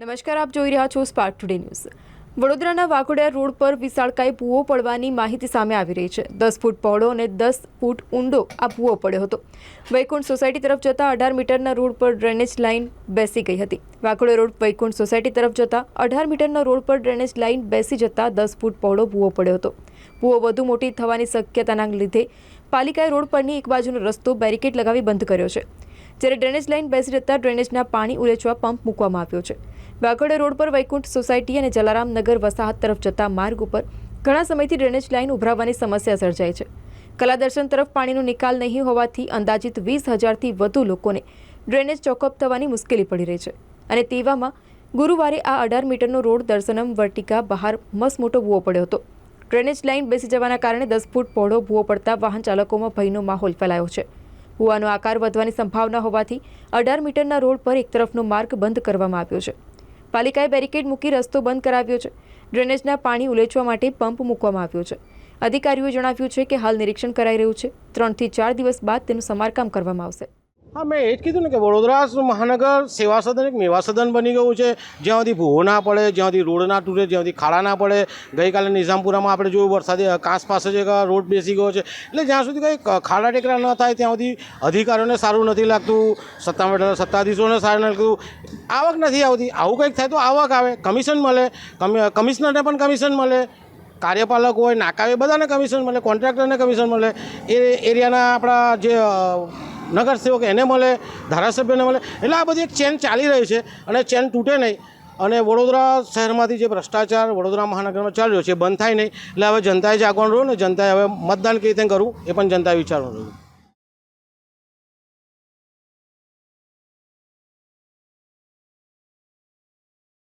નમસ્કાર, આપ જોઈ રહ્યા છો સ્પાર્ક ટુડે ન્યૂઝ વડોદરાના વાઘોડિયા રોડ પર વિશાળકાય ભૂવો પડવાની માહિતી સામે આવી રહી છે. દસ ફૂટ પહોળો અને દસ ફૂટ ઊંડો આ ભૂવો પડ્યો હતો. વૈકુંઠ સોસાયટી તરફ જતા અઢાર મીટરના રોડ પર ડ્રેનેજ લાઇન બેસી ગઈ હતી. વાઘોડિયા રોડ વૈકુંઠ સોસાયટી તરફ જતા અઢાર મીટરના રોડ પર ડ્રેનેજ લાઇન બેસી જતા દસ ફૂટ પહોળો ભૂવો પડ્યો હતો. ભૂવો વધુ મોટી થવાની શક્યતાના લીધે પાલિકાએ રોડ પરની એક બાજુનો રસ્તો બેરિકેડ લગાવી બંધ કર્યો છે. જ્યારે ડ્રેનેજ લાઇન બેસી જતા ડ્રેનેજના પાણી ઉલેચવા પંપ મૂકવામાં આવ્યો છે. વાઘોડે રોડ પર વૈકુંઠ સોસાયટી અને જલારામ નગર વસાહત તરફ જતા માર્ગ ઉપર ઘણા સમયથી ડ્રેનેજ લાઇન ઉભરાવાની સમસ્યા સર્જાય છે. કલાદર્શન તરફ પાણીનો નિકાલ નહીં હોવાથી અંદાજિત વીસ હજારથી વધુ લોકોને ડ્રેનેજ ચોકઅપ થવાની મુશ્કેલી પડી રહી છે અને તેવામાં ગુરુવારે આ અઢાર મીટરનો રોડ દર્શનમ વર્ટિકા બહાર મસ્ત મોટો ભૂવો પડ્યો હતો. ડ્રેનેજ લાઇન બેસી જવાના કારણે દસ ફૂટ પહોળો ભૂવો પડતા વાહન ચાલકોમાં ભયનો માહોલ ફેલાયો છે. ભૂવાનો આકાર વધવાની સંભાવના હોવાથી અઢાર મીટરના રોડ પર એક તરફનો માર્ગ બંધ કરવામાં આવ્યો છે. પાલિકાએ બેરિકેડ મૂકી રસ્તો બંધ કરાવ્યો છે. ડ્રેનેજના પાણી ઉલેચવા માટે પંપ મૂકવામાં આવ્યો છે. અધિકારીઓએ જણાવ્યું છે કે હાલ નિરીક્ષણ કરાઈ રહ્યું છે. ત્રણથી ચાર દિવસ બાદ તેનું સમારકામ કરવામાં આવશે. હા, મેં એ જ કીધું ને કે વડોદરા મહાનગર સેવા સદન એક મેવા સદન બની ગયું છે. જ્યાં સુધી ભૂવો ના પડે, જ્યાં સુધી રોડ ના તૂટે, જ્યાં સુધી ખાડા ના પડે. ગઈકાલે નિઝામપુરામાં આપણે જોયું વરસાદે કાંસ પાસે જે રોડ બેસી ગયો છે. એટલે જ્યાં સુધી કંઈ ખાડા ટેકરા ન થાય, ત્યાં સુધી અધિકારીઓને સારું નથી લાગતું સત્તા સત્તાધીશોને સારું નથી લાગતું. આવક નથી આવતી. આવું કંઈક થાય તો આવક આવે. કમિશન મળે. કમિ- કમિશનરને પણ કમિશન મળે. કાર્યપાલક હોય નાકાવે બધાને કમિશન મળે, કોન્ટ્રાક્ટરને કમિશન મળે. એ એરિયાના આપણા જે નગરસેવક એને મળે, ધારાસભ્યને મળે. એટલે આ બધી એક ચેન ચાલી રહી છે અને ચેન તૂટે નહીં. અને વડોદરા શહેરમાંથી જે ભ્રષ્ટાચાર વડોદરા મહાનગરમાં ચાલી રહ્યો છે બંધ થાય નહીં. એટલે હવે જનતાએ જાગવાનું રહ્યું ને જનતાએ હવે મતદાન કેવી રીતે કરવું, એ પણ જનતાએ વિચારવાનું રહ્યું.